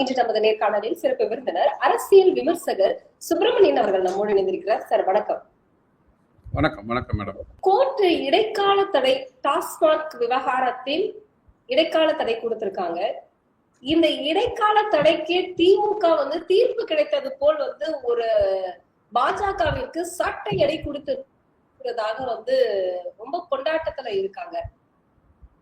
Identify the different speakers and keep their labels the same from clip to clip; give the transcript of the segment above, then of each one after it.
Speaker 1: இன்று நமது நேர்காணலில் சிறப்பு விருந்தினர் அரசியல் விமர்சகர் சுப்பிரமணியன் அவர்கள் நம்மோடு இணைந்திருக்கிறார். சார் வணக்கம்.
Speaker 2: வணக்கம் வணக்கம் மேடம்.
Speaker 1: கோர்ட் இடைக்கால தடை டாஸ்மாக் விவகாரத்தில் இடைக்கால தடை கொடுத்திருக்காங்க. இந்த இடைக்கால தடைக்கு திமுக வந்து தீர்ப்பு கிடைத்தது போல் வந்து ஒரு பாஜகவிற்கு சட்ட எடை கொடுத்திருக்கிறதாக வந்து ரொம்ப கொண்டாட்டத்துல இருக்காங்க.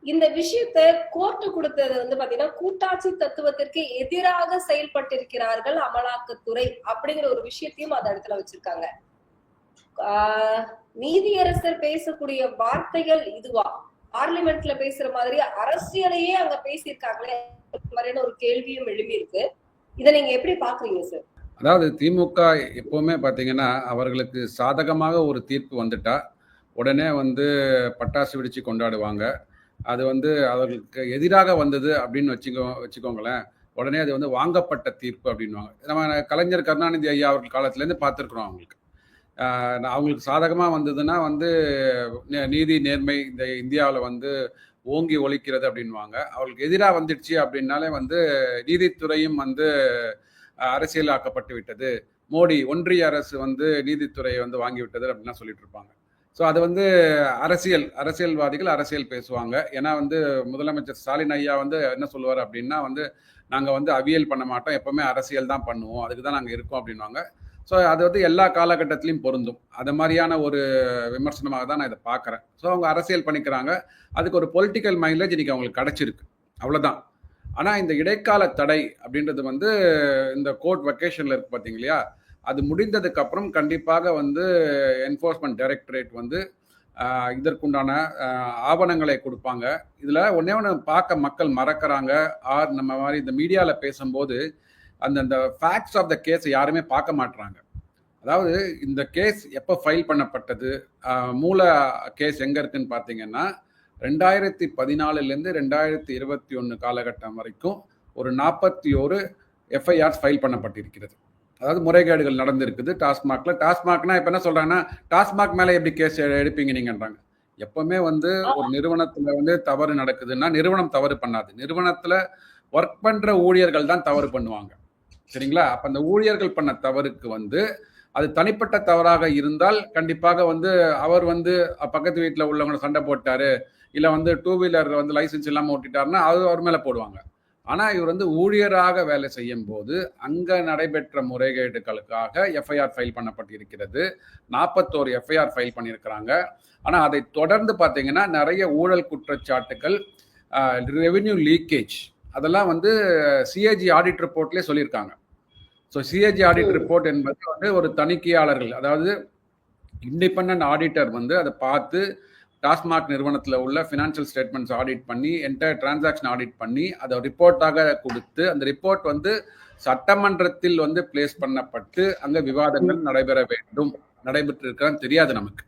Speaker 1: இந்த விஷயத்த கோர்ட் கொடுத்தது வந்து பாத்தீங்கன்னா கூட்டாட்சி தத்துவத்திற்கு எதிராக செயல்பட்டிருக்கிறார்கள் அமலாக்கத்துறை அப்படிங்கிற ஒரு விஷயத்தையும் அந்த இடத்துல வச்சிருக்காங்க. ஆஹ் நீதியரசர் பேசக்கூடிய வார்த்தைகள் இதுவா? பார்லிமெண்ட்ல பேசுற மாதிரி அரசியலையே அங்க பேசியிருக்காங்களே மாதிரியான ஒரு கேள்வியும் எழுப்பி இருக்கு இதை நீங்க எப்படி பாக்குறீங்க சார்
Speaker 2: அதாவது திமுக எப்போவுமே பார்த்தீங்கன்னா அவர்களுக்கு சாதகமாக ஒரு தீர்ப்பு வந்துட்டா உடனே வந்து பட்டாசு வெடிச்சு கொண்டாடுவாங்க. அது வந்து அவர்களுக்கு எதிராக வந்தது அப்படின்னு வச்சுக்கோ வச்சுக்கோங்களேன். உடனே அது வந்து வாங்கப்பட்ட தீர்ப்பு அப்படின்வாங்க நம்ம கலைஞர் கருணாநிதி ஐயா அவர்கள் காலத்துலேருந்து பார்த்துருக்குறோம் அவங்களுக்கு. அவங்களுக்கு சாதகமாக வந்ததுன்னா வந்து நே- நீதி நேர்மை இந்த இந்தியாவில் வந்து ஓங்கி ஒழிக்கிறது அப்படின்வாங்க அவங்களுக்கு எதிராக வந்துடுச்சு அப்படின்னாலே வந்து நீதித்துறையும் வந்து அரசியலாக்கப்பட்டு விட்டது. மோடி ஒன்றிய அரசு வந்து நீதித்துறையை வந்து வாங்கி விட்டது சொல்லிட்டு இருப்பாங்க. ஸோ அது வந்து அரசியல் அரசியல்வாதிகள் அரசியல் பேசுவாங்க. ஏன்னா வந்து முதலமைச்சர் ஸ்டாலின் ஐயா வந்து என்ன சொல்லுவார் அப்படின்னா வந்து நாங்கள் வந்து அவியல் பண்ண மாட்டோம். எப்பவுமே அரசியல் தான் பண்ணுவோம். அதுக்கு தான் நாங்கள் இருக்கோம் அப்படின்வாங்க ஸோ அது வந்து எல்லா காலகட்டத்திலையும் பொருந்தும். அது மாதிரியான ஒரு விமர்சனமாக தான் நான் இதை பார்க்குறேன். ஸோ அவங்க அரசியல் பண்ணிக்கிறாங்க. அதுக்கு ஒரு பொலிட்டிக்கல் மைலேஜ் இன்றைக்கி அவங்களுக்கு கிடைச்சிருக்கு. அவ்வளோதான் ஆனால் இந்த இடைக்கால தடை அப்படின்றது வந்து இந்த கோர்ட் வெக்கேஷனில் இருக்கு பார்த்தீங்க இல்லையா? அது முடிந்ததுக்கு அப்புறம் கண்டிப்பாக வந்து என்ஃபோர்ஸ்மெண்ட் டைரக்டரேட் வந்து இதற்குண்டான ஆவணங்களை கொடுப்பாங்க. இதில் ஒன்றே ஒன்று பார்க்க மக்கள் மறக்கிறாங்க. ஆர் நம்ம மாதிரி இந்த மீடியாவில் பேசும்போது அந்த அந்த ஃபேக்ட்ஸ் ஆஃப் த கேஸை யாருமே பார்க்க மாட்றாங்க. அதாவது இந்த கேஸ் எப்போ ஃபைல் பண்ணப்பட்டது? மூல கேஸ் எங்கே இருக்குன்னு பார்த்தீங்கன்னா ரெண்டாயிரத்தி பதினாலுலேருந்து ரெண்டாயிரத்தி இருபத்தி ஒன்று காலகட்டம் வரைக்கும் ஒரு நாற்பத்தி ஒரு எஃப்ஐஆர்ஸ் ஃபைல் பண்ணப்பட்டிருக்கிறது. அதாவது முறைகேடுகள் நடந்திருக்குது. டாஸ்மாக்ல டாஸ்மாக்னா இப்போ என்ன சொல்றாங்கன்னா டாஸ்மாக் மேலே எப்படி கேஸ் எடுப்பீங்க நீங்கன்றாங்க. எப்பவுமே வந்து ஒரு நிறுவனத்துல வந்து தவறு நடக்குதுன்னா நிறுவனம் தவறு பண்ணாது. நிறுவனத்துல ஒர்க் பண்ற ஊழியர்கள் தான் தவறு பண்ணுவாங்க. சரிங்களா? அப்ப அந்த ஊழியர்கள் பண்ண தவறுக்கு வந்து அது தனிப்பட்ட தவறாக இருந்தால் கண்டிப்பாக வந்து அவர் வந்து பக்கத்து வீட்டில் உள்ளவங்க சண்டை போட்டாரு இல்லை வந்து டூ வீலர் வந்து லைசென்ஸ் இல்லாமல் ஓட்டிட்டாருன்னா அது அவர் மேலே போடுவாங்க. ஆனால் இவர் வந்து ஊழியராக வேலை செய்யும் போது அங்கே நடைபெற்ற முறைகேடுகளுக்காக எஃப்ஐஆர் ஃபைல் பண்ணப்பட்டிருக்கிறது. நாற்பத்தோரு எஃப்ஐஆர் ஃபைல் பண்ணியிருக்கிறாங்க ஆனால் அதை தொடர்ந்து பார்த்தீங்கன்னா நிறைய ஊழல் குற்றச்சாட்டுகள் ரெவென்யூ லீக்கேஜ் அதெல்லாம் வந்து சிஏஜி ஆடிட் ரிப்போர்ட்லேயே சொல்லியிருக்காங்க. ஸோ சிஏஜி ஆடிட் ரிப்போர்ட் என்பது வந்து ஒரு தணிக்கையாளர்கள் அதாவது இண்டிபெண்ட் ஆடிட்டர் வந்து அதை பார்த்து டாஸ்மாக் நிறுவனத்தில் உள்ள ஃபினான்ஷியல் ஸ்டேட்மெண்ட்ஸ் ஆடிட் பண்ணி என்டையர் டிரான்சாக்ஷன் ஆடிட் பண்ணி அதை ரிப்போர்ட்டாக கொடுத்து அந்த ரிப்போர்ட் வந்து சட்டமன்றத்தில் வந்து பிளேஸ் பண்ணப்பட்டு அங்கே விவாதங்கள் நடைபெற வேண்டும். நடைபெற்று இருக்கான்னு தெரியாது நமக்கு.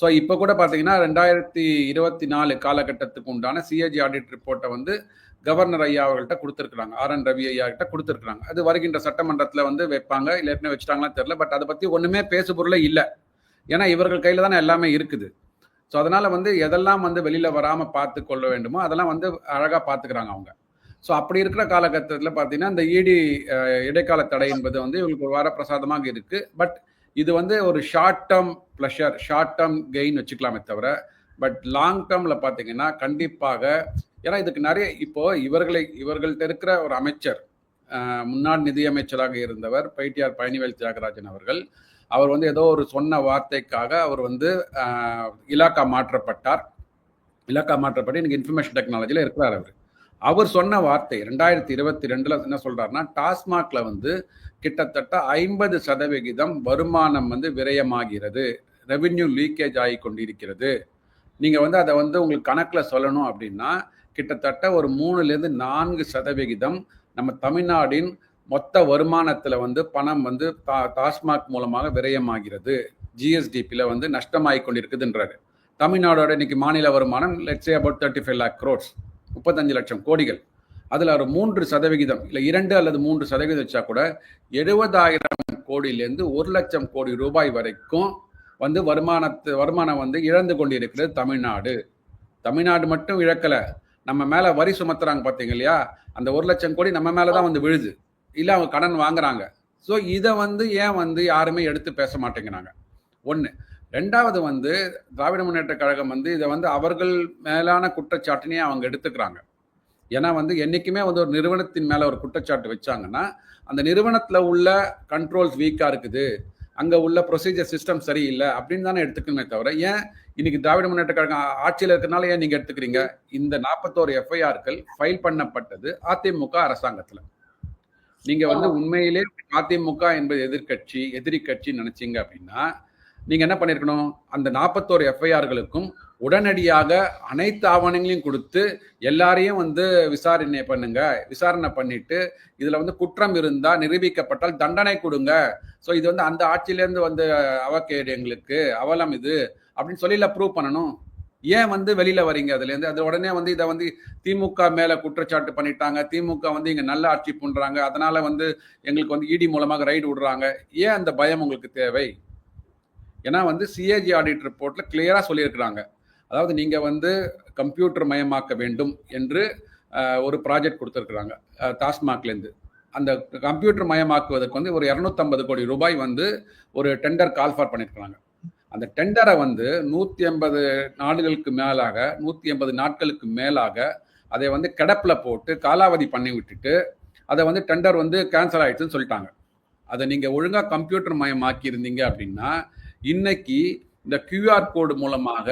Speaker 2: ஸோ இப்போ கூட பார்த்தீங்கன்னா ரெண்டாயிரத்தி இருபத்தி நாலு காலகட்டத்துக்கு உண்டான சிஏஜி ஆடிட் ரிப்போர்ட்டை வந்து கவர்னர் ஐயா அவர்கள்ட்ட கொடுத்துருக்குறாங்க. ஆர் என் ரவி ஐயா கிட்ட கொடுத்துருக்குறாங்க. அது வருகின்ற சட்டமன்றத்தில் வந்து வைப்பாங்க. இல்லை ஏற்கனவே வச்சுட்டாங்களான்னு தெரியல. பட் அதை பற்றி ஒன்றுமே பேசு பொருளே இல்லை. ஏன்னா இவர்கள் கையில் தானே எல்லாமே இருக்குது. ஸோ அதனால் வந்து எதெல்லாம் வந்து வெளியில் வராமல் பார்த்து கொள்ள வேண்டுமோ அதெல்லாம் வந்து அழகாக பார்த்துக்கிறாங்க அவங்க. ஸோ அப்படி இருக்கிற காலகட்டத்தில் பார்த்தீங்கன்னா இந்த இடி இடைக்கால தடை என்பது வந்து இவங்களுக்கு ஒரு வரப்பிரசாதமாக இருக்குது பட் இது வந்து ஒரு short term pleasure short term gain வச்சுக்கலாமே தவிர பட் லாங் டேர்மில் பார்த்தீங்கன்னா கண்டிப்பாக ஏன்னா இதுக்கு நிறைய இப்போ இவர்களை இவர்கள்ட்ட இருக்கிற ஒரு அமைச்சர் முன்னாள் நிதியமைச்சராக இருந்தவர் பைடிஆர் பழனிவேல் தியாகராஜன் அவர்கள் அவர் வந்து ஏதோ ஒரு சொன்ன வார்த்தைக்காக அவர் வந்து இலாக்கா மாற்றப்பட்டார். இலாக்கா மாற்றப்பட்டு எனக்கு இன்ஃபர்மேஷன் டெக்னாலஜியில் இருக்கிறார் அவர். அவர் சொன்ன வார்த்தை ரெண்டாயிரத்தி இருபத்தி ரெண்டில் என்ன சொல்கிறாருன்னா டாஸ்மாக்ல வந்து கிட்டத்தட்ட ஐம்பது சதவிகிதம் வருமானம் வந்து விரயமாகிறது. ரெவின்யூ லீக்கேஜ் ஆகி கொண்டிருக்கிறது. நீங்கள் வந்து அதை வந்து உங்களுக்கு கணக்கில் சொல்லணும் அப்படின்னா கிட்டத்தட்ட ஒரு மூணுலேருந்து நான்கு சதவிகிதம் நம்ம தமிழ்நாட்டின் மொத்த வருமானத்துல வந்து பணம் வந்து டாஸ்மாக் மூலமாக விரயமாகிறது. ஜிஎஸ்டிபியில் வந்து நஷ்டமாகி கொண்டிருக்குதுன்றாரு. தமிழ்நாடோட இன்னைக்கு மாநில வருமானம் லட்சே about thirty five lakh crores முப்பத்தஞ்சு லட்சம் கோடிகள். அதில் ஒரு மூன்று சதவிகிதம் இல்லை இரண்டு அல்லது மூன்று சதவிகிதம் வச்சா கூட எழுபதாயிரம் கோடியிலேருந்து ஒரு லட்சம் கோடி ரூபாய் வரைக்கும் வந்து வருமானத்து வருமானம் வந்து இழந்து கொண்டிருக்கிறது தமிழ்நாடு. தமிழ்நாடு மட்டும் இழக்கலை. நம்ம மேலே வரி சுமத்துறாங்க பார்த்தீங்க இல்லையா? அந்த ஒரு லட்சம் கோடி நம்ம மேலே தான் வந்து விழுது. இல்லை அவங்க கடன் வாங்குறாங்க. ஸோ இதை வந்து ஏன் வந்து யாருமே எடுத்து பேச மாட்டேங்கிறாங்க? ஒன்று ரெண்டாவது வந்து திராவிட முன்னேற்ற கழகம் வந்து இதை வந்து அவர்கள் மேலான குற்றச்சாட்டினே அவங்க எடுத்துக்கிறாங்க. ஏன்னா வந்து என்றைக்குமே வந்து ஒரு நிறுவனத்தின் மேலே ஒரு குற்றச்சாட்டு வச்சாங்கன்னா அந்த நிறுவனத்தில் உள்ள கண்ட்ரோல்ஸ் வீக்காக இருக்குது. அங்கே உள்ள ப்ரொசீஜர் சிஸ்டம் சரியில்லை அப்படின்னு தானே எடுத்துக்கணுமே தவிர ஏன் இன்னைக்கு திராவிட முன்னேற்ற கழகம் ஆட்சியில் இருக்கிறனால ஏன் நீங்கள் எடுத்துக்கிறீங்க? இந்த நாற்பத்தோரு எஃப்ஐஆர்கள் ஃபைல் பண்ணப்பட்டது அதிமுக அரசாங்கத்தில். நீங்க வந்து உண்மையிலே அதிமுக என்பது எதிர்க்கட்சி எதிரி கட்சி நினைச்சீங்க அப்படின்னா நீங்க என்ன பண்ணிருக்கணும் அந்த நாற்பத்தோரு எஃப்ஐஆர்களுக்கும் உடனடியாக அனைத்து ஆவணங்களையும் கொடுத்து எல்லாரையும் வந்து விசாரணை பண்ணுங்க விசாரணை பண்ணிட்டு இதுல வந்து குற்றம் இருந்தா நிரூபிக்கப்பட்டால் தண்டனை கொடுங்க ஸோ இது வந்து அந்த ஆட்சியிலேருந்து வந்து அவக்கேடு எங்களுக்கு அவலம் இது அப்படின்னு சொல்லி ப்ரூவ் பண்ணணும் ஏன் வந்து வெளியில வரீங்க அதுல இருந்து அது உடனே வந்து இதை வந்து திமுக மேல குற்றச்சாட்டு பண்ணிட்டாங்க. திமுக வந்து இங்க நல்ல ஆட்சி பண்றாங்க. அதனால வந்து எங்களுக்கு வந்து இடி மூலமாக ரைடு விடுறாங்க. ஏன் அந்த பயம் உங்களுக்கு தேவை? ஏன்னா வந்து சிஏஜி ஆடிட் ரிப்போர்ட்ல கிளியரா சொல்லியிருக்கிறாங்க. அதாவது நீங்க வந்து கம்ப்யூட்டர் மயமாக்க வேண்டும் என்று ஒரு ப்ராஜெக்ட் கொடுத்துருக்குறாங்க டாஸ்மாக்லேருந்து அந்த கம்ப்யூட்டர் மயமாக்குவதற்கு வந்து ஒரு இரநூத்தம்பது கோடி ரூபாய் வந்து ஒரு டெண்டர் கால்ஃபார் பண்ணியிருக்கிறாங்க அந்த டெண்டரை வந்து நூற்றி எண்பது நாடுகளுக்கு மேலாக நூற்றி எண்பது நாட்களுக்கு மேலாக அதை வந்து கிடப்பில் போட்டு காலாவதி பண்ணி விட்டுட்டு அதை வந்து டெண்டர் வந்து கேன்சல் ஆயிடுச்சுன்னு சொல்லிட்டாங்க. அதை நீங்கள் ஒழுங்காக கம்ப்யூட்டர் மயமாக்கி இருந்தீங்க அப்படின்னா இன்னைக்கு இந்த கியூஆர் கோடு மூலமாக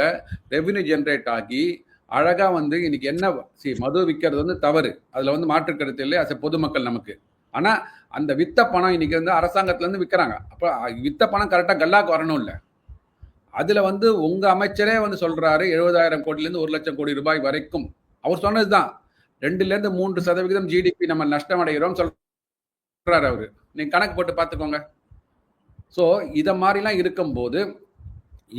Speaker 2: ரெவென்யூ ஜென்ரேட் ஆகி அழகாக வந்து இன்னைக்கு என்ன சி மது விற்கிறது வந்து தவறு. அதில் வந்து மாற்று கருத்து இல்லை அஸ் பொதுமக்கள் நமக்கு. ஆனால் அந்த வித்த பணம் இன்னைக்கு வந்து அரசாங்கத்துலேருந்து விற்கிறாங்க அப்போ வித்த பணம் கரெக்டாக கல்லாக்கு வரணும் இல்லை அதுல வந்து உங்க அமைச்சரே வந்து சொல்றாரு எழுபதாயிரம் கோடில இருந்து ஒரு லட்சம் கோடி ரூபாய் வரைக்கும். அவர் சொன்னதுதான். ரெண்டுல இருந்து மூன்று சதவிகிதம் ஜிடிபி நம்ம நஷ்டம் அடைகிறோம் சொல்றாரு அவரு. நீங்க கணக்கு போட்டு பார்த்துக்கோங்க. ஸோ இதை மாதிரிலாம் இருக்கும்போது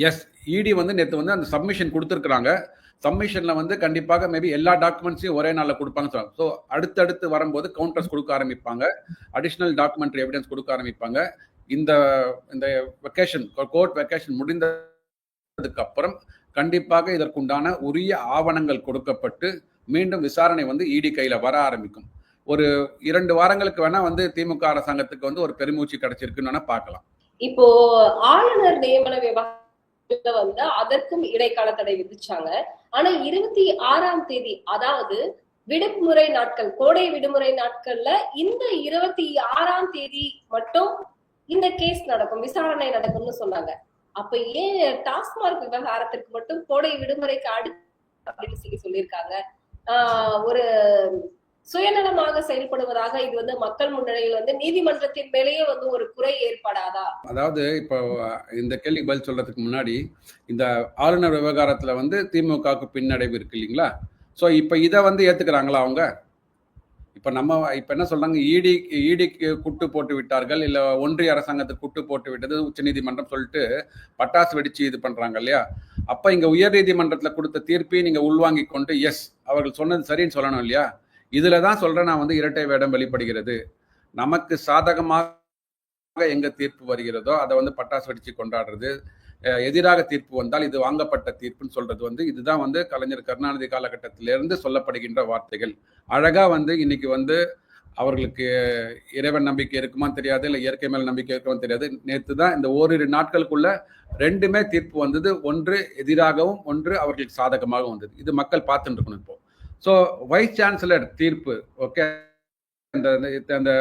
Speaker 2: எஸ் இடி வந்து நேற்று வந்து அந்த சப்மிஷன் கொடுத்துருக்குறாங்க. சப்மிஷனில் வந்து கண்டிப்பாக மேபி எல்லா டாக்குமெண்ட்ஸையும் ஒரே நாளில் கொடுப்பாங்க சொல்லுவாங்க ஸோ அடுத்தடுத்து வரும்போது கவுண்டர்ஸ் கொடுக்க ஆரம்பிப்பாங்க. அடிஷ்னல் டாக்குமெண்ட்ரி எவிடன்ஸ் கொடுக்க ஆரம்பிப்பாங்க. இந்த இந்த வெக்கேஷன் கோர்ட் வெக்கேஷன் முடிந்ததுக்கு அப்புறம் கண்டிப்பாக இதற்குண்டான உரிய ஆவணங்கள் கொடுக்கப்பட்டு மீண்டும் விசாரணை வந்து இடி கையில வர ஆரம்பிக்கும். ஒரு இரண்டு வாரங்களுக்கு வேணா வந்து திமுக அரசாங்கத்துக்கு வந்து ஒரு பெருமூச்சு கிடைச்சிருக்குன்னு வேணா பார்க்கலாம்.
Speaker 1: இப்போ ஆளுநர் நியமன விவகாரத்துல வந்து அதற்கும் இடைக்கால தடை விதிச்சாங்க. ஆனா இருபத்தி ஆறாம் தேதி அதாவது விடுமுறை நாட்கள் கோடை விடுமுறை நாட்கள்ல இந்த இருபத்தி ஆறாம் தேதி மட்டும் இந்த கேஸ் நடக்கும் விசாரணை நடக்கும்னு சொன்னாங்க. அப்ப ஏன் டாஸ்மாக் விவகாரத்திற்கு மட்டும் கோடை விடுமுறைக்கு அடுத்து அப்படின்னு சொல்லி சொல்லியிருக்காங்க? ஆஹ் ஒரு சுயநலமாக செயல்படுவதாக இது வந்து மக்கள் முன்னிலையில் வந்து நீதிமன்றத்தின் மேலேயே வந்து ஒரு குறை ஏற்படாதா?
Speaker 2: அதாவது இப்போ இந்த கேள்வி பதில் சொல்றதுக்கு முன்னாடி இந்த ஆளுநர் விவகாரத்துல வந்து திமுகவுக்கு பின்னடைவு இருக்கு இல்லைங்களா? ஸோ இப்போ இதை வந்து ஏத்துக்கிறாங்களா அவங்க? இப்போ நம்ம இப்போ என்ன சொல்றாங்க? இடி இடிக்கு குட்டு போட்டு விட்டார்கள் இல்லை ஒன்றிய அரசாங்கத்துக்கு குட்டு போட்டு விட்டது உச்சநீதிமன்றம் சொல்லிட்டு பட்டாசு வெடிச்சு இது பண்றாங்க இல்லையா? அப்போ இங்க உயர்நீதிமன்றத்தில் கொடுத்த தீர்ப்பையும் நீங்க உள்வாங்கி கொண்டு எஸ் அவர்கள் சொன்னது சரின்னு சொல்லணும் இல்லையா? இதுல தான் சொல்றேன் நான் வந்து இரட்டை வேடம் வெளிப்படுகிறது. நமக்கு சாதகமாக எங்க தீர்ப்பு வருகிறதோ அதை வந்து பட்டாசு வெடிச்சு கொண்டாடுறது எதிராக தீர்ப்பு வந்தால் இது வாங்கப்பட்ட தீர்ப்புன்னு சொல்றது வந்து இதுதான் வந்து கலைஞர் கருணாநிதி காலகட்டத்திலிருந்து சொல்லப்படுகின்ற வார்த்தைகள். அழகா வந்து இன்னைக்கு வந்து அவர்களுக்கு இறைவன் நம்பிக்கை இருக்குமான்னு தெரியாது இல்லை இயற்கை மேல் நம்பிக்கை இருக்குமான்னு தெரியாது. நேற்று தான் இந்த ஓரிரு நாட்களுக்குள்ள ரெண்டுமே தீர்ப்பு வந்தது. ஒன்று எதிராகவும் ஒன்று அவர்களுக்கு சாதகமாகவும் வந்தது. இது மக்கள் பார்த்துட்டு இருக்கணும் இப்போ. ஸோ வைஸ் சான்சலர் தீர்ப்பு ஓகே அந்த அந்த- அந்த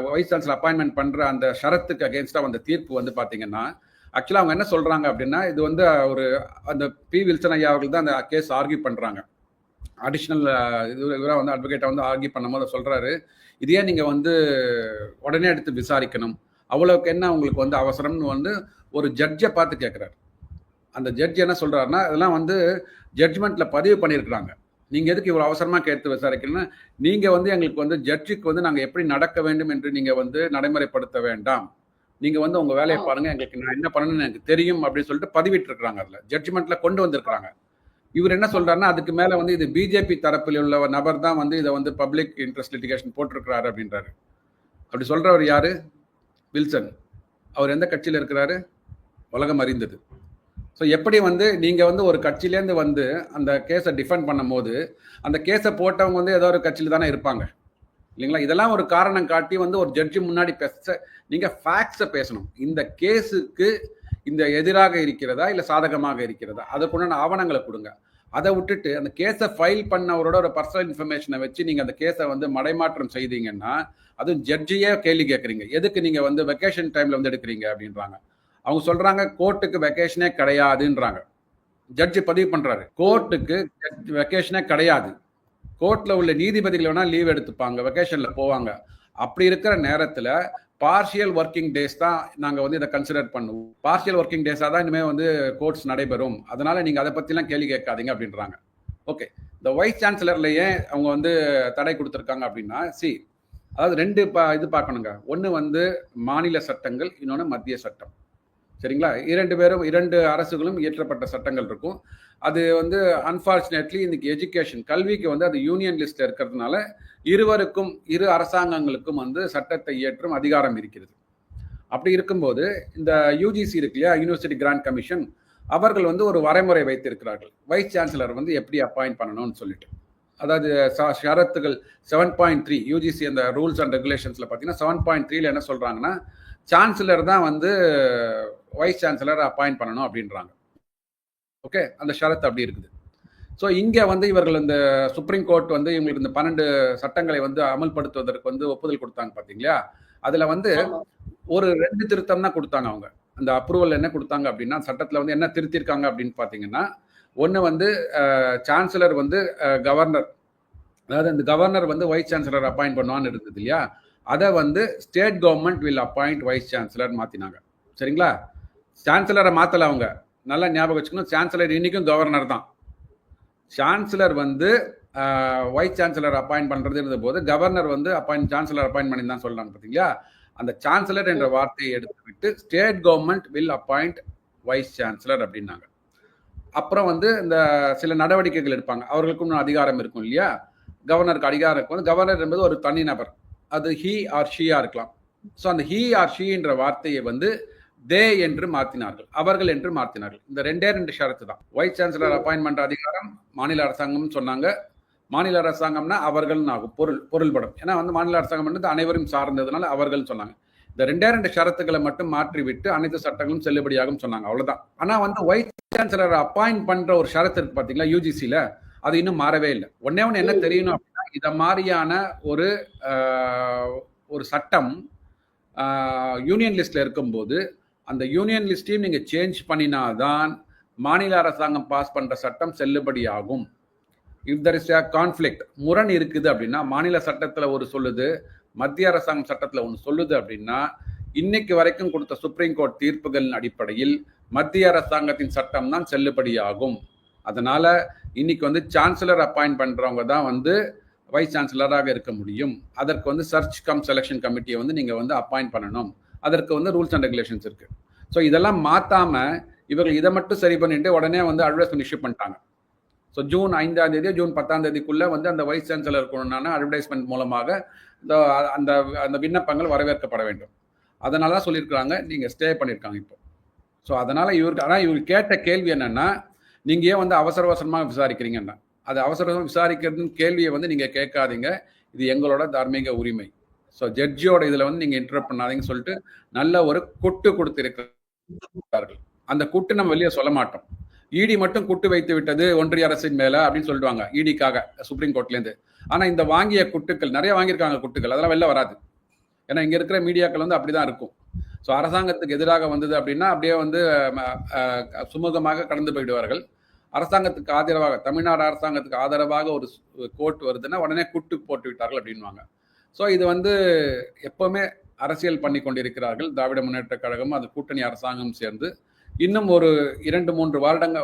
Speaker 2: வைஸ் சான்சலர் அப்பாயின்மெண்ட் பண்ற அந்த ஷரத்துக்கு அகேன்ஸ்டா வந்த தீர்ப்பு வந்து பாத்தீங்கன்னா ஆக்சுவலாக அவங்க என்ன சொல்கிறாங்க அப்படின்னா இது வந்து ஒரு அந்த பி வில்சன் ஐயா அவர்கள் தான் அந்த கேஸ் ஆர்கியூ பண்ணுறாங்க அடிஷ்னல் இது இவராக வந்து அட்வொகேட்டை வந்து ஆர்கியூ பண்ணும்போது சொல்கிறாரு இதையே நீங்கள் வந்து உடனே எடுத்து விசாரிக்கணும். அவ்வளோக்கு என்ன உங்களுக்கு வந்து அவசரம்னு வந்து ஒரு ஜட்ஜை பார்த்து கேட்குறாரு அந்த ஜட்ஜ் என்ன சொல்கிறாருன்னா இதெல்லாம் வந்து ஜட்ஜ்மெண்ட்டில் பதிவு பண்ணியிருக்கிறாங்க. நீங்கள் எதுக்கு இவ்வளோ அவசரமாக கேட்டு விசாரிக்கணும்னா? நீங்கள் வந்து எங்களுக்கு வந்து ஜட்ஜுக்கு வந்து நாங்கள் எப்படி நடக்க வேண்டும் என்று நீங்கள் வந்து நடைமுறைப்படுத்த வேண்டாம். நீங்க வந்து உங்க வேலையை பாருங்க எங்களுக்கு நான் என்ன பண்ணணும்னு எனக்கு தெரியும் அப்படின்னு சொல்லிட்டு பதிவிட்டு இருக்காங்க அதுல ஜட்ஜ்மெண்ட்ல கொண்டு வந்திருக்காங்க இவர் என்ன சொல்றாருன்னா அதுக்கு மேல வந்து இது பிஜேபி தரப்பில் உள்ள நபர் தான் வந்து இதை வந்து பப்ளிக் இன்ட்ரெஸ்ட் லிட்டிகேஷன் போட்டிருக்கிறாரு அப்படின்றாரு. அப்படி சொல்றவர் யாரு? வில்சன் அவர் எந்த கட்சியில இருக்கிறாரு? உலகம் அறிந்தது. ஸோ எப்படி வந்து நீங்க வந்து ஒரு கட்சியிலேருந்து வந்து அந்த கேஸை டிஃபெண்ட் பண்ணும்போது அந்த கேஸை போட்டவங்க வந்து ஏதோ ஒரு கட்சியில தானே இருப்பாங்க. இல்லைங்களா? இதெல்லாம் ஒரு காரணம் காட்டி வந்து ஒரு ஜட்ஜி முன்னாடி பேச நீங்கள் ஃபேக்ட்ஸை பேசணும். இந்த கேஸுக்கு இந்த எதிராக இருக்கிறதா இல்லை சாதகமாக இருக்கிறதா? அதற்குண்டான ஆவணங்களை கொடுங்க. அதை விட்டுட்டு அந்த கேஸை ஃபைல் பண்ணவரோட ஒரு பர்சனல் இன்ஃபர்மேஷனை வச்சு நீங்கள் அந்த கேஸை வந்து மடைமாற்றம் செய்தீங்கன்னா அதுவும் ஜட்ஜியே கேள்வி கேட்குறீங்க. எதுக்கு நீங்கள் வந்து வெக்கேஷன் டைமில் வந்து எடுக்கிறீங்க அப்படின்றாங்க. அவங்க சொல்கிறாங்க கோர்ட்டுக்கு வெக்கேஷனே கிடையாதுன்றாங்க. ஜட்ஜி பதிவு பண்ணுறாரு கோர்ட்டுக்கு வெக்கேஷனே கிடையாது. கோர்ட்ல உள்ள நீதிபதிகள் வேணா லீவ் எடுத்துப்பாங்க வெக்கேஷன்ல போவாங்க. அப்படி இருக்கிற நேரத்துல பார்ஷியல் ஒர்க்கிங் டேஸ் தான் நாங்க வந்து இதை கன்சிடர் பண்ணுவோம். பார்ஷியல் ஒர்க்கிங் டேஸா தான் இனிமே வந்து கோர்ட்ஸ் நடைபெறும். அதனால நீங்க அதை பத்திலாம் கேள்வி கேட்காதீங்க அப்படின்றாங்க. ஓகே இந்த வைஸ் சான்சலர்லேயே அவங்க வந்து தடை கொடுத்துருக்காங்க அப்படின்னா சி அதாவது ரெண்டு பா- இது பார்க்கணுங்க. ஒன்று வந்து மாநில சட்டங்கள் இன்னொன்று மத்திய சட்டம். சரிங்களா? இரண்டு பேரும் இரண்டு அரசுகளும் இயற்றப்பட்ட சட்டங்கள் இருக்கும். அது வந்து அன்பார்ச்சுனேட்லி இன்னைக்கு எஜுகேஷன் கல்விக்கு வந்து அது யூனியன் லிஸ்ட்ல இருக்கிறதுனால இருவருக்கும் இரு அரசாங்கங்களுக்கும் வந்து சட்டத்தை இயற்றும் அதிகாரம் இருக்கிறது. அப்படி இருக்கும்போது இந்த யூஜிசி இருக்கு இல்லையா? யூனிவர்சிட்டி கிராண்ட் கமிஷன் அவர்கள் வந்து ஒரு வரைமுறை வைத்திருக்கிறார்கள். வைஸ் சான்சலர் வந்து எப்படி அப்பாயிண்ட் பண்ணணும்னு சொல்லிட்டு. அதாவது ஷரத்துகள் செவன் பாயிண்ட் த்ரீ யூஜிசி அந்த ரூல்ஸ் அண்ட் ரெகுலேஷன்ஸில் பார்த்தீங்கன்னா செவன் பாயிண்ட் த்ரீல என்ன சொல்கிறாங்கன்னா சான்சலர் தான் வந்து வைஸ் சான்சலர் அப்பாயிண்ட் பண்ணணும் அப்படின்றாங்க. ஓகே அந்த ஷரத் அப்படி இருக்குது. ஸோ இங்கே வந்து இவர்கள் இந்த சுப்ரீம் கோர்ட் வந்து இவங்களுக்கு இந்த பன்னெண்டு சட்டங்களை வந்து அமல்படுத்துவதற்கு வந்து ஒப்புதல் கொடுத்தாங்க பார்த்தீங்களா அதில் வந்து. ஒரு ரெண்டு திருத்தம் தான் கொடுத்தாங்க அவங்க. அந்த அப்ரூவல் என்ன கொடுத்தாங்க அப்படின்னா சட்டத்தில் வந்து என்ன திருத்திருக்காங்க அப்படின்னு பார்த்தீங்கன்னா ஒன்று வந்து சான்சலர் வந்து கவர்னர் அதாவது அந்த கவர்னர் வந்து வைஸ் சான்சலர் அப்பாயிண்ட் பண்ணுவான்னு இருந்தது இல்லையா? அதை வந்து state government will appoint vice chancellor மாற்றினாங்க சரிங்களா? சான்சலரை மாற்றல அவங்க. நல்லா ஞாபகம் வச்சுக்கணும். சான்சலர் இன்னைக்கும் கவர்னர் தான். சான்சலர் வந்து வைஸ் சான்சலர் அப்பாயிண்ட் பண்றது இருந்த போது கவர்னர் வந்து அப்பாயிண்ட் சான்சலர் அப்பாயிண்ட் பண்ணி தான் சொல்றாங்க பார்த்தீங்களா அந்த சான்சலர் என்ற வார்த்தையை எடுத்துவிட்டு state government will appoint vice chancellor அப்படின்னாங்க. அப்புறம் வந்து இந்த சில நடவடிக்கைகள் எடுப்பாங்க. அவர்களுக்கும் அதிகாரம் இருக்கும் இல்லையா? கவர்னருக்கு அதிகாரம் இருக்கும். கவர்னர் என்பது ஒரு தனிநபர். அது ஹீ ஆர் ஷீயா இருக்கலாம். ஸோ அந்த ஹீ ஆர் ஷீன்ற வார்த்தையை வந்து தே என்று மாற்றினார்கள் அவர்கள் என்று மாற்றினார்கள் இந்த ரெண்டே ரெண்டு ஷரத்து தான். வைஸ் சான்சலர் அப்பாயின்ட் பண்ற அதிகாரம் மாநில அரசாங்கம் சொன்னாங்க. மாநில அரசாங்கம்னா அவர்கள் ஆகும் பொருள் பொருள்படும். ஏன்னா வந்து மாநில அரசாங்கம் வந்து அனைவரும் சார்ந்ததுனால அவர்கள் சொன்னாங்க. இந்த ரெண்டே ரெண்டு ஷரத்துக்களை மட்டும் மாற்றி விட்டு அனைத்து சட்டங்களும் செல்லுபடியாகும் சொன்னாங்க அவ்வளவுதான். ஆனா வந்து வைஸ் சான்சலர் அப்பாயிண்ட் பண்ற ஒரு ஷரத்து இருக்கு பாத்தீங்களா யூஜிசில அது இன்னும் மாறவே இல்லை. ஒன்னே ஒன்று என்ன தெரியணும் இத மாதிரியான ஒரு ஒரு சட்டம் யூனியன் லிஸ்ட்ல இருக்கும்போது அந்த யூனியன் லிஸ்டையும் நீங்க சேஞ்ச் பண்ணினாதான் மாநில அரசாங்கம் பாஸ் பண்ற சட்டம் செல்லுபடியாகும். இஃப் தர் இஸ் கான்ஃப்ளிக்ட் முரண் இருக்குது அப்படின்னா மாநில சட்டத்துல ஒரு சொல்லுது மத்திய அரசாங்கம் சட்டத்துல ஒன்று சொல்லுது அப்படின்னா இன்னைக்கு வரைக்கும் கொடுத்த சுப்ரீம் கோர்ட் தீர்ப்புகளின் அடிப்படையில் மத்திய அரசாங்கத்தின் சட்டம் தான் செல்லுபடியாகும். அதனால இன்னைக்கு வந்து சான்சலர் அப்பாயிண்ட் பண்றவங்க தான் வந்து வைஸ் சான்சலராக இருக்க முடியும். அதற்கு வந்து சர்ச் கம் செலெக்ஷன் கமிட்டியை வந்து நீங்கள் வந்து அப்பாயிண்ட் பண்ணணும். அதற்கு வந்து ரூல்ஸ் அண்ட் ரெகுலேஷன்ஸ் இருக்கு. ஸோ இதெல்லாம் மாற்றாமல் இவர்கள் இதை மட்டும் சரி பண்ணிட்டு உடனே வந்து அட்வர்டைஸ்மெண்ட் இஷ்யூ பண்ணிட்டாங்க. ஸோ ஜூன் ஐந்தாம் தேதி ஜூன் பத்தாம் தேதிக்குள்ளே வந்து அந்த வைஸ் சான்சலர் உண்டான அட்வர்டைஸ்மெண்ட் மூலமாக இந்த அந்த அந்த விண்ணப்பங்கள் வரவேற்கப்பட வேண்டும். அதனால தான் சொல்லியிருக்கிறாங்க. நீங்கள் ஸ்டே பண்ணியிருக்காங்க இப்போ. ஸோ அதனால் இவருக்கு ஆனால் இவர் கேட்ட கேள்வி என்னென்னா நீங்கள் ஏன் வந்து அவசர அவசரமாக விசாரிக்கிறீங்கன்னா அது அவசரம் விசாரிக்கிறதுன்னு கேள்வியை வந்து நீங்கள் கேட்காதீங்க. இது எங்களோட தார்மீக உரிமை. ஸோ ஜட்ஜியோட இதில் வந்து நீங்கள் இன்டர்ப்ட் பண்ணாதீங்கன்னு சொல்லிட்டு நல்ல ஒரு கொட்டு கொடுத்திருக்கிறார்கள். அந்த குட்டு நம்ம வெளியே சொல்ல மாட்டோம். இடி மட்டும் குட்டு வைத்து விட்டது ஒன்றிய அரசின் மேல அப்படின்னு சொல்லிடுவாங்க இடிக்காக சுப்ரீம் கோர்ட்லேருந்து ஆனால் இந்த வாங்கிய குட்டுக்கள் நிறைய வாங்கியிருக்காங்க குட்டுக்கள் அதெல்லாம் வெளில வராது. ஏன்னா இங்கே இருக்கிற மீடியாக்கள் வந்து அப்படிதான் இருக்கும். ஸோ அரசாங்கத்துக்கு எதிராக வந்தது அப்படின்னா அப்படியே வந்து ம, சுமூகமாக கடந்து போயிடுவார்கள். அரசாங்கத்துக்கு ஆதரவாக தமிழ்நாடு அரசாங்கத்துக்கு ஆதரவாக ஒரு கோர்ட் வருதுன்னா உடனே குட்டு போட்டு விட்டார்கள் அப்படின்வாங்க ஸோ இது வந்து எப்பவுமே அரசியல் பண்ணி கொண்டிருக்கிறார்கள். திராவிட முன்னேற்ற கழகம் அது கூட்டணி அரசாங்கம் சேர்ந்து. இன்னும் ஒரு இரண்டு மூன்று வருடங்க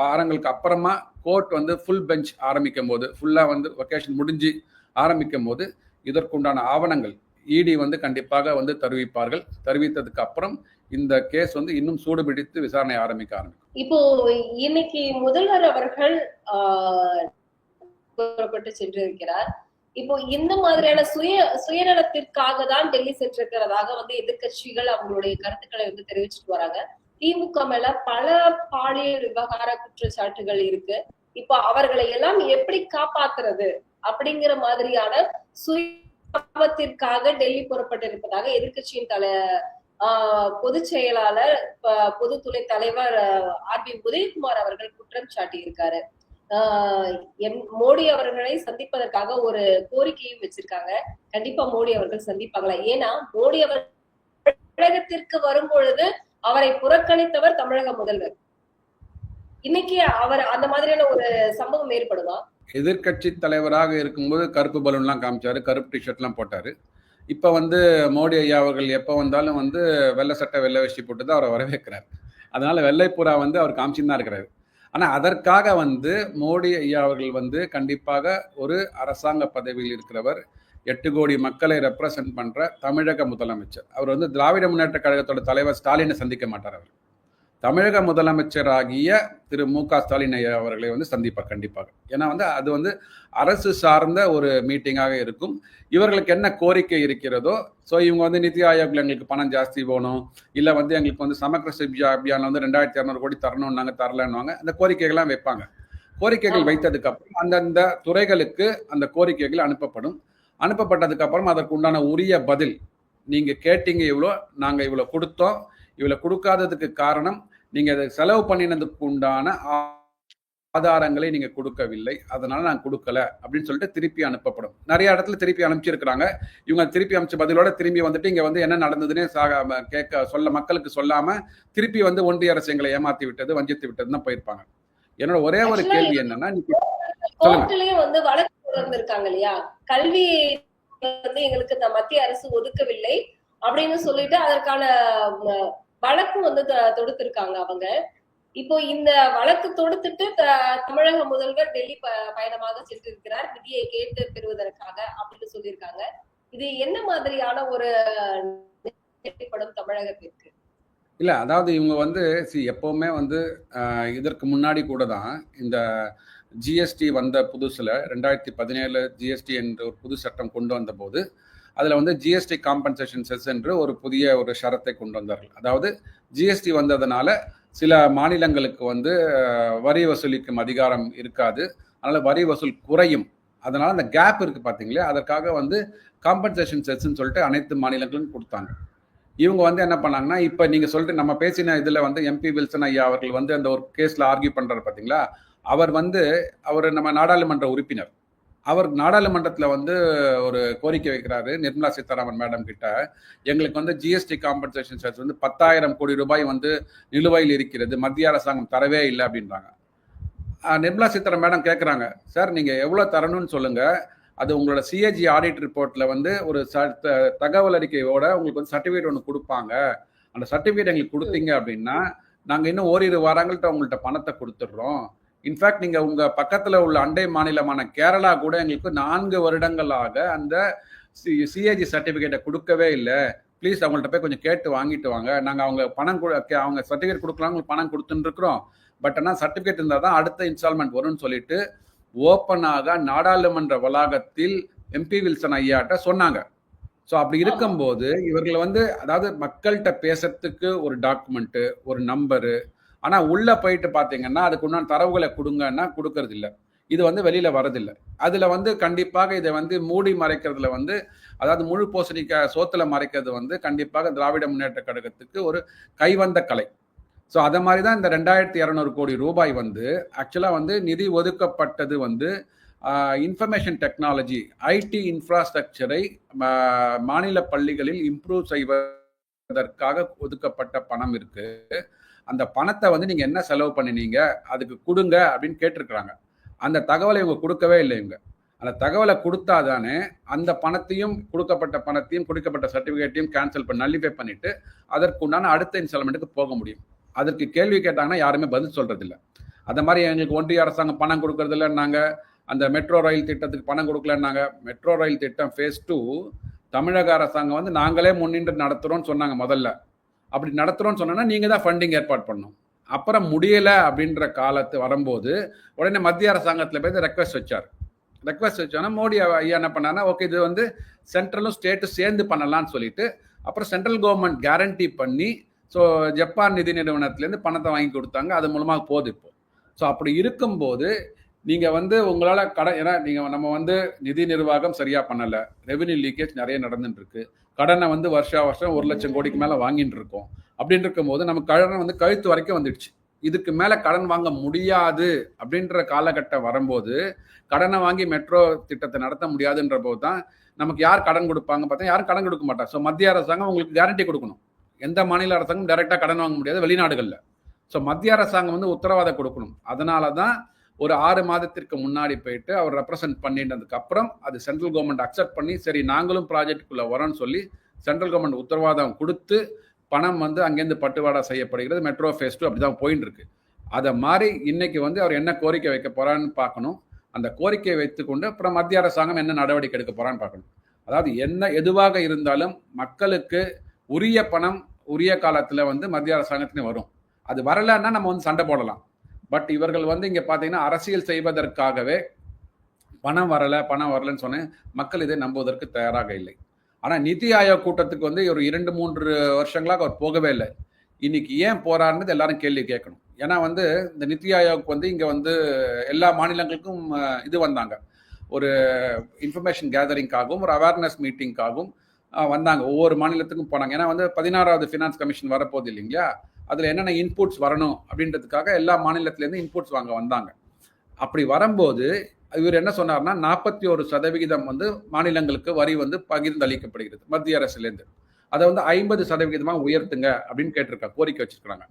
Speaker 2: வாரங்களுக்கு அப்புறமா கோர்ட் வந்து ஃபுல் பெஞ்ச் ஆரம்பிக்கும் போது ஃபுல்லாக வந்து வெக்கேஷன் முடிஞ்சு ஆரம்பிக்கும் போது இதற்குண்டான ஆவணங்கள் இடி வந்து கண்டிப்பாக வந்து தருவிப்பார்கள். தருவித்ததுக்கு அப்புறம் இந்த கேஸ் வந்து இன்னும் சூடுபிடித்து விசாரணை ஆரம்பிக்க ஆரம்பிக்கும்.
Speaker 1: இப்போ இன்னைக்கு முதல்வர் அவர்கள் புறப்பட்டு சென்றிருக்கிறார். இப்போ இந்த மாதிரியான சுய சுயநலத்திற்காக தான் டெல்லி சென்றிருக்கிறதாக வந்து எதிர்கட்சிகள் அவங்களுடைய கருத்துக்களை வந்து தெரிவிச்சுட்டு வராங்க. திமுக மேல பல பாலியல் விவகார குற்றச்சாட்டுகள் இருக்கு. இப்போ அவர்களை எல்லாம் எப்படி காப்பாத்துறது அப்படிங்கிற மாதிரியான சுய லாபத்திற்காக டெல்லி புறப்பட்டிருப்பதாக எதிர்க்கட்சியின் தலை ஆஹ் பொதுச் செயலாளர் பொதுத்துறை தலைவர் ஆர் பி உதயகுமார் அவர்கள் குற்றம் சாட்டியிருக்காரு. ஆஹ் எம் மோடி அவர்களை சந்திப்பதற்காக ஒரு கோரிக்கையும் வச்சிருக்காங்க. கண்டிப்பா மோடி அவர்கள் சந்திப்பாங்களா? ஏன்னா மோடி அவர் தமிழகத்திற்கு வரும் பொழுது அவரை புறக்கணித்தவர் தமிழக முதல்வர். இன்னைக்கு அவர் அந்த மாதிரியான ஒரு சம்பவம் ஏற்படுமா?
Speaker 2: எதிர்க்கட்சி தலைவராக இருக்கும்போது கருப்பு பலூன்லாம் காமிச்சாரு கருப்பு டிஷர்ட்லாம் போட்டார். இப்போ வந்து மோடி ஐயா அவர்கள் எப்போ வந்தாலும் வந்து வெள்ளை சட்டை வெள்ளை வேஷ்டி போட்டு தான் அவரை வரவேற்கிறார். அதனால வெள்ளைப்புறா வந்து அவர் காமிச்சுன்னு தான் இருக்கிறாரு. ஆனால் அதற்காக வந்து மோடி ஐயா அவர்கள் வந்து கண்டிப்பாக ஒரு அரசாங்க பதவியில் இருக்கிறவர் எட்டு கோடி மக்களை ரெப்ரசன்ட் பண்ணுற தமிழக முதலமைச்சர். அவர் வந்து திராவிட முன்னேற்ற கழகத்தோட தலைவர் ஸ்டாலினை சந்திக்க மாட்டார் அவர். தமிழக முதலமைச்சராகிய திரு மு க ஸ்டாலின் ஐயா அவர்களை வந்து சந்திப்பார் கண்டிப்பாக. ஏன்னா வந்து அது வந்து அரசு சார்ந்த ஒரு மீட்டிங்காக இருக்கும். இவர்களுக்கு என்ன கோரிக்கை இருக்கிறதோ ஸோ இவங்க வந்து நிதி ஆயோக்ல எங்களுக்கு பணம் ஜாஸ்தி வேணும் இல்லை வந்து எங்களுக்கு வந்து சமக்கர சிப்ஜா அபியான் வந்து ரெண்டாயிரத்தி இரநூறு கோடி தரணும் நாங்கள் தரலன்னுவாங்க. அந்த கோரிக்கைகள்லாம் வைப்பாங்க. கோரிக்கைகள் வைத்ததுக்கு அப்புறம் அந்தந்த துறைகளுக்கு அந்த கோரிக்கைகள் அனுப்பப்படும். அனுப்பப்பட்டதுக்கு அப்புறம் அதற்கு உண்டான உரிய பதில் நீங்க கேட்டீங்க இவ்வளோ நாங்க இவ்வளோ கொடுத்தோம். இவ்வளோ கொடுக்காததுக்கு காரணம் நீங்க அதை செலவு பண்ணினதுக்கு உண்டான ஆதாரங்களை நீங்க கொடுக்கவில்லை. அதனால நான் கொடுக்கல அப்படின்னு சொல்லிட்டு திருப்பி அனுப்பப்படும். நிறைய இடத்துல திருப்பி அனுப்பிச்சிருக்கிறாங்க. இவங்க திருப்பி அனுப்பிச்ச பதிலோட திரும்பி வந்துட்டு இங்க வந்து என்ன நடந்ததுன்னே சாக கேட்க சொல்ல மக்களுக்கு சொல்லாம திருப்பி வந்து ஒன்றிய அரசு எங்களை ஏமாத்தி விட்டது வஞ்சித்து விட்டதுன்னு தான் போயிருப்பாங்க. என்னோட ஒரே ஒரு கேள்வி என்னன்னா
Speaker 1: வந்து வழக்கு தொடர்ந்திருக்காங்க இல்லையா? கல்வி வந்து எங்களுக்கு மத்திய அரசு ஒதுக்கவில்லை அப்படின்னு சொல்லிட்டு அதற்கான வழக்கு வந்து த- தொடுத்திருக்காங்க அவங்க. இப்போ இந்த வழக்கு தொடுத்துட்டு த- தமிழக முதல்வர் டெல்லி ப- பயணமாக சென்றிருக்கிறார். நிதியை கேட்டு பெறுவதற்காக அப்படின்னு சொல்லியிருக்காங்க. இது என்ன மாதிரியான ஒரு படம் தமிழகத்திற்கு?
Speaker 2: இல்ல அதாவது இவங்க வந்து சி எப்பவுமே வந்து ஆஹ், இதற்கு முன்னாடி கூட தான் இந்த ஜிஎஸ்டி வந்த புதுசுல ரெண்டாயிரத்தி பதினேழு ஜிஎஸ்டி என்ற ஒரு புது சட்டம் கொண்டு வந்த போது அதில் வந்து ஜிஎஸ்டி காம்பன்சேஷன் செஸ் என்று ஒரு புதிய ஒரு ஷரத்தை கொண்டு வந்தார்கள். அதாவது ஜிஎஸ்டி வந்ததுனால சில மாநிலங்களுக்கு வந்து வரி வசூலிக்கும் அதிகாரம் இருக்காது. அதனால் வரி வசூல் குறையும். அதனால் அந்த கேப் இருக்குது பார்த்தீங்களே அதற்காக வந்து காம்பன்சேஷன் செஸ்ன்னு சொல்லிட்டு அனைத்து மாநிலங்களும் கொடுத்தாங்க. இவங்க வந்து என்ன பண்ணாங்கன்னா இப்போ நீங்கள் சொல்லிட்டு நம்ம பேசின இதில் வந்து எம்பி வில்சன் ஐயா அவர்கள் வந்து அந்த ஒரு கேஸில் ஆர்கியூ பண்ணுறாரு பார்த்தீங்களா அவர் வந்து அவர் நம்ம நாடாளுமன்ற உறுப்பினர். அவர் நாடாளுமன்றத்தில் வந்து ஒரு கோரிக்கை வைக்கிறாரு நிர்மலா சீதாராமன் மேடம் கிட்ட. எங்களுக்கு வந்து ஜிஎஸ்டி காம்பன்சேஷன் சார்ஜ் வந்து பத்தாயிரம் கோடி ரூபாய் வந்து நிலுவையில் இருக்கிறது. மத்திய அரசாங்கம் தரவே இல்லை அப்படின்றாங்க. நிர்மலா சீதாராமன் மேடம் கேட்குறாங்க சார் நீங்கள் எவ்வளோ தரணும்னு சொல்லுங்கள் அது உங்களோட சிஏஜி ஆடிட் ரிப்போர்ட்டில் வந்து ஒரு ச- த- தகவல் அறிக்கையோட உங்களுக்கு வந்து சர்டிஃபிகேட் ஒன்று கொடுப்பாங்க. அந்த சர்டிஃபிகேட் எங்களுக்கு கொடுத்தீங்க அப்படின்னா நாங்கள் இன்னும் ஓரிரு வாரங்கள்ட்ட உங்கள்கிட்ட பணத்தை கொடுத்துட்றோம். இன்ஃபேக்ட் நீங்க உங்க பக்கத்துல உள்ள அண்டை மாநிலமான கேரளா கூட எங்களுக்கு நான்கு வருடங்களாக அந்த சிஏஜி சர்டிஃபிகேட்டை கொடுக்கவே இல்லை. ப்ளீஸ் அவங்கள்ட்ட போய் கொஞ்சம் கேட்டு வாங்கிட்டு வாங்க. நாங்க அவங்க பணம் கொடு- அவங்க சர்டிஃபிகேட் கொடுக்கலாம் உங்களுக்கு பணம் கொடுத்துட்டு இருக்கிறோம் பட் ஆனால் சர்டிஃபிகேட் இருந்தால் தான் அடுத்த இன்ஸ்டால்மெண்ட் வரும்னு சொல்லிட்டு ஓப்பனாக நாடாளுமன்ற வளாகத்தில் எம்பி வில்சன் ஐயாட்ட சொன்னாங்க. ஸோ அப்படி இருக்கும்போது இவர்கள் வந்து அதாவது மக்கள்கிட்ட பேசுறதுக்கு ஒரு டாக்குமெண்ட்டு ஒரு நம்பரு ஆனால் உள்ளே போயிட்டு பார்த்தீங்கன்னா அதுக்கு உண்டான தரவுகளை கொடுங்கன்னா கொடுக்கறது இல்லை இது வந்து வெளியில் வரதில்லை அதில் வந்து கண்டிப்பாக இதை வந்து மூடி மறைக்கிறதுல வந்து அதாவது முழு பூசணிக்காய் சோத்தில் மறைக்கிறது வந்து கண்டிப்பாக திராவிட முன்னேற்ற கழகத்துக்கு ஒரு கைவந்த கலை. ஸோ அதை மாதிரி தான் இந்த ரெண்டாயிரத்தி இரநூறு கோடி ரூபாய் வந்து ஆக்சுவலாக வந்து நிதி ஒதுக்கப்பட்டது வந்து இன்ஃபர்மேஷன் டெக்னாலஜி ஐடி இன்ஃப்ராஸ்ட்ரக்சரை மாநில பள்ளிகளில் இம்ப்ரூவ் செய்வதற்காக ஒதுக்கப்பட்ட பணம் இருக்கு. அந்த பணத்தை வந்து நீங்கள் என்ன செலவு பண்ணினீங்க அதுக்கு கொடுங்க அப்படின்னு கேட்டிருக்கிறாங்க. அந்த தகவலை இவங்க கொடுக்கவே இல்லை இவங்க. அந்த தகவலை கொடுத்தாதானே அந்த பணத்தையும் கொடுக்கப்பட்ட பணத்தையும் கொடுக்கப்பட்ட சர்டிஃபிகேட்டையும் கேன்சல் பண்ணி நல்லிஃபை பண்ணிட்டு அதற்குண்டான அடுத்த இன்ஸ்டால்மெண்ட்டுக்கு போக முடியும். அதற்கு கேள்வி கேட்டாங்கன்னா யாருமே பதில் சொல்றது அந்த மாதிரி எங்களுக்கு ஒன்றிய அரசாங்கம் பணம் கொடுக்கறதில்லன்னாங்க. அந்த மெட்ரோ ரயில் திட்டத்துக்கு பணம் கொடுக்கலன்னாங்க. மெட்ரோ ரயில் திட்டம் ஃபேஸ் டூ தமிழக அரசாங்கம் வந்து நாங்களே முன்னின்று நடத்துகிறோம்னு சொன்னாங்க முதல்ல. அப்படி நடத்துறோம்னு சொன்னா நீங்கள் தான் ஃபண்டிங் ஏற்பாடு பண்ணணும். அப்புறம் முடியலை அப்படின்ற காலத்து வரும்போது உடனே மத்திய அரசாங்கத்தில் போய் ரெக்வஸ்ட் வச்சார். ரெக்வஸ்ட் வச்சோன்னா மோடி ஐயா என்ன பண்ணாருன்னா ஓகே இது வந்து சென்ட்ரலும் ஸ்டேட்டும் சேர்ந்து பண்ணலாம்னு சொல்லிட்டு அப்புறம் சென்ட்ரல் கவர்மெண்ட் கேரண்டி பண்ணி ஸோ ஜப்பான் நிதி நிறுவனத்துலேருந்து பணத்தை வாங்கி கொடுத்தாங்க. அது மூலமாக போகுது இப்போ. ஸோ அப்படி இருக்கும்போது நீங்கள் வந்து உங்களால் கடன் ஏன்னா நீங்கள் நம்ம வந்து நிதி நிர்வாகம் சரியாக பண்ணலை. ரெவென்யூ லீக்கேஜ் நிறைய நடந்துட்டுருக்கு. கடனை வந்து வருஷா வருஷம் ஒரு லட்சம் கோடிக்கு மேலே வாங்கிட்டு இருக்கோம். அப்படின்னு இருக்கும்போது நம்ம கடனை வந்து கழுத்து வரைக்கும் வந்துடுச்சு. இதுக்கு மேலே கடன் வாங்க முடியாது அப்படின்ற காலகட்டம் வரும்போது கடனை வாங்கி மெட்ரோ திட்டத்தை நடத்த முடியாதுன்ற போது தான் நமக்கு யார் கடன் கொடுப்பாங்க பார்த்தா யாரும் கடன் கொடுக்க மாட்டாங்க ஸோ மத்திய அரசாங்கம் உங்களுக்கு கேரண்டி கொடுக்கணும். எந்த மாநில அரசாங்கம் டைரெக்டாக கடன் வாங்க முடியாது வெளிநாடுகளில். ஸோ மத்திய அரசாங்கம் வந்து உத்தரவாதம் கொடுக்கணும். அதனால தான் ஒரு ஆறு மாதத்திற்கு முன்னாடி போயிட்டு அவர் ரெப்ரசன்ட் பண்ணிட்டதுக்கு அப்புறம் அது சென்ட்ரல் கவர்மெண்ட் அக்செப்ட் பண்ணி சரி நாங்களும் ப்ராஜெக்டுக்குள்ளே வரோம்னு சொல்லி சென்ட்ரல் கவர்மெண்ட் உத்தரவாதம் கொடுத்து பணம் வந்து அங்கேருந்து பட்டுவாடா செய்யப்படுகிறது. மெட்ரோ ஃபேஸ் டூ அப்படி தான் போயின்னு இருக்கு அதை மாதிரி இன்னைக்கு வந்து அவர் என்ன கோரிக்கை வைக்க போறான்னு பார்க்கணும். அந்த கோரிக்கையை வைத்துக்கொண்டு அப்புறம் மத்திய அரசாங்கம் என்ன நடவடிக்கை எடுக்க போறான்னு பார்க்கணும். அதாவது என்ன எதுவாக இருந்தாலும் மக்களுக்கு உரிய பணம் உரிய காலத்தில் வந்து மத்திய அரசாங்கத்துலேயும் வரும். அது வரலன்னா நம்ம வந்து சண்டை போடலாம். பட் இவர்கள் வந்து இங்கே பார்த்தீங்கன்னா அரசியல் செய்வதற்காகவே பணம் வரலை பணம் வரலன்னு சொன்னேன். மக்கள் இதை நம்புவதற்கு தயாராக இல்லை. ஆனால் நிதி ஆயோக் கூட்டத்துக்கு வந்து ஒரு இரண்டு மூன்று வருஷங்களாக அவர் போகவே இல்லை. இன்னைக்கு ஏன் போறாருன்னு எல்லாரும் கேள்வி கேட்கணும். ஏன்னா வந்து இந்த நிதி ஆயோக் வந்து இங்கே வந்து எல்லா மாநிலங்களுக்கும் இது வந்தாங்க. ஒரு இன்ஃபர்மேஷன் கேதரிங்காகவும் ஒரு அவேர்னஸ் மீட்டிங்காகவும் வந்தாங்க. ஒவ்வொரு மாநிலத்துக்கும் போனாங்க. ஏன்னா வந்து பதினாறாவது ஃபினான்ஸ் கமிஷன் வரப்போகுது இல்லைங்களா? அதில் என்னென்ன இன்புட்ஸ் வரணும் அப்படின்றதுக்காக எல்லா மாநிலத்திலேருந்து இன்புட்ஸ் வாங்க வந்தாங்க. அப்படி வரும்போது இவர் என்ன சொன்னார்னா நாற்பத்தி ஒரு சதவிகிதம் வந்து மாநிலங்களுக்கு வரி வந்து பகிர்ந்தளிக்கப்படுகிறது மத்திய அரசுலேருந்து. அதை வந்து ஐம்பது சதவிகிதமாக உயர்த்துங்க அப்படின்னு கேட்டிருக்காங்க கோரிக்கை வச்சிருக்காங்க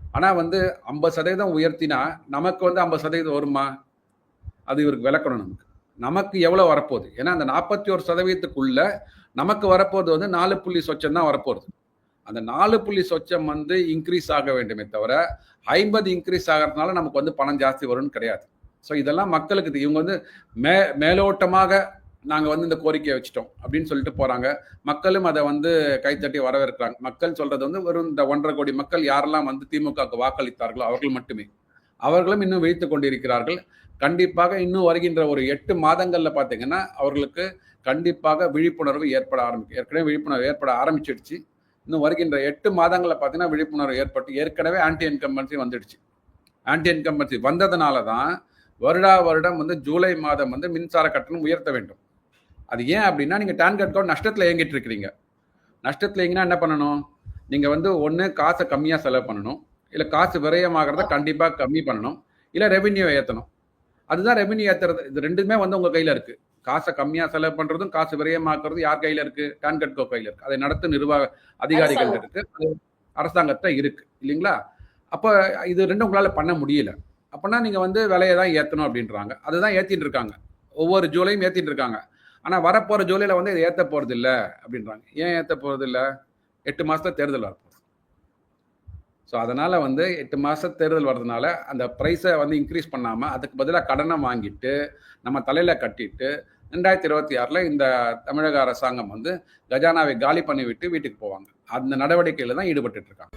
Speaker 2: ஆனால் வந்து ஐம்பது சதவீதம் உயர்த்தினா நமக்கு வந்து ஐம்பது சதவீதம் வருமா? அது இவருக்கு விளக்கணும் நமக்கு. நமக்கு எவ்வளோ வரப்போகுது? ஏன்னா அந்த நாற்பத்தி ஒரு சதவீதத்துக்குள்ள நமக்கு வரப்போகிறது வந்து நாலு புள்ளி சொச்சம் தான் வரப்போகுது. அந்த நாலு புள்ளி சொச்சம் வந்து இன்க்ரீஸ் ஆக வேண்டுமே தவிர ஐம்பது இன்க்ரீஸ் ஆகிறதுனால நமக்கு வந்து பணம் ஜாஸ்தி வரும்னு கிடையாது. ஸோ இதெல்லாம் மக்களுக்கு இது- இவங்க வந்து மே மேலோட்டமாக நாங்கள் வந்து இந்த கோரிக்கையை வச்சுட்டோம் அப்படின்னு சொல்லிட்டு போகிறாங்க மக்களும் அதை வந்து கைத்தட்டி வரவேற்கிறாங்க. மக்கள் சொல்கிறது வந்து வெறும் இந்த ஒன்றரை கோடி மக்கள் யாரெல்லாம் வந்து திமுகவுக்கு வாக்களித்தார்களோ அவர்கள் மட்டுமே. அவர்களும் இன்னும் வைத்து கொண்டிருக்கிறார்கள். கண்டிப்பாக இன்னும் வருகின்ற ஒரு எட்டு மாதங்களில் பார்த்தீங்கன்னா அவர்களுக்கு கண்டிப்பாக விழிப்புணர்வு ஏற்பட ஆரம்பிக்கும். ஏற்கனவே விழிப்புணர்வு ஏற்பட ஆரம்பிச்சிடுச்சு. இன்னும் வருகின்ற எட்டு மாதங்களில் பார்த்தீங்கன்னா விழிப்புணர்வு ஏற்பட்டு ஏற்கனவே ஆன்டி இன்கம்பன்சி வந்துடுச்சு. ஆன்டி இன்கம்பன்சி வந்ததுனால தான் வருடா வருடம் வந்து ஜூலை மாதம் வந்து மின்சார கட்டணம் உயர்த்த வேண்டும். அது ஏன் அப்படின்னா நீங்கள் டான்கட் அக்கௌண்ட் நஷ்டத்தில் இயங்கிட்டு இருக்கிறீங்க. நஷ்டத்தில் இயங்கினா என்ன பண்ணணும்? நீங்கள் வந்து ஒன்று காசை கம்மியாக செலவு பண்ணணும். இல்லை காசு விரயமாகிறத கண்டிப்பாக கம்மி பண்ணணும். இல்லை ரெவென்யூ ஏற்றணும் அதுதான் ரெவென்யூ ஏற்றுறது இது ரெண்டுமே வந்து உங்கள் கையில் இருக்குது காசை கம்மியாக செலவு பண்ணுறதும் காசு விரயமாக்குறதும் யார் கையில் இருக்குது டான்கட்கோ கையில் இருக்குது அதை நடத்தும் நிர்வாக அதிகாரிகள். இருக்கு. அது அரசாங்கத்தை இருக்கு. இல்லைங்களா? அப்போ இது ரெண்டும் உங்களால் பண்ண முடியல. அப்போனா நீங்கள் வந்து விலையை தான் ஏற்றணும் அப்படின்றாங்க. அதுதான் ஏற்றிட்டு இருக்காங்க. ஒவ்வொரு ஜூலையும் ஏற்றிட்டு இருக்காங்க. ஆனால் வரப்போகிற ஜூலையில் வந்து இதை ஏற்ற போகிறது இல்லை அப்படின்றாங்க. ஏன் ஏற்ற போகிறது இல்லை எட்டு மாதத்துல தேர்தல் வரப்போகுது. ஸோ அதனால் வந்து எட்டு மாதம் தேர்தல் வர்றதுனால அந்த ப்ரைஸை வந்து இன்க்ரீஸ் பண்ணாமல் அதுக்கு பதிலாக கடனை வாங்கிட்டு நம்ம தலையில் கட்டிட்டு ரெண்டாயிரத்தி இருபத்தி ஆறில் இந்த தமிழக அரசாங்கம் வந்து கஜானாவை காலி பண்ணி விட்டு வீட்டுக்கு போவாங்க. அந்த நடவடிக்கையில் தான் ஈடுபட்டுட்டு இருக்காங்க.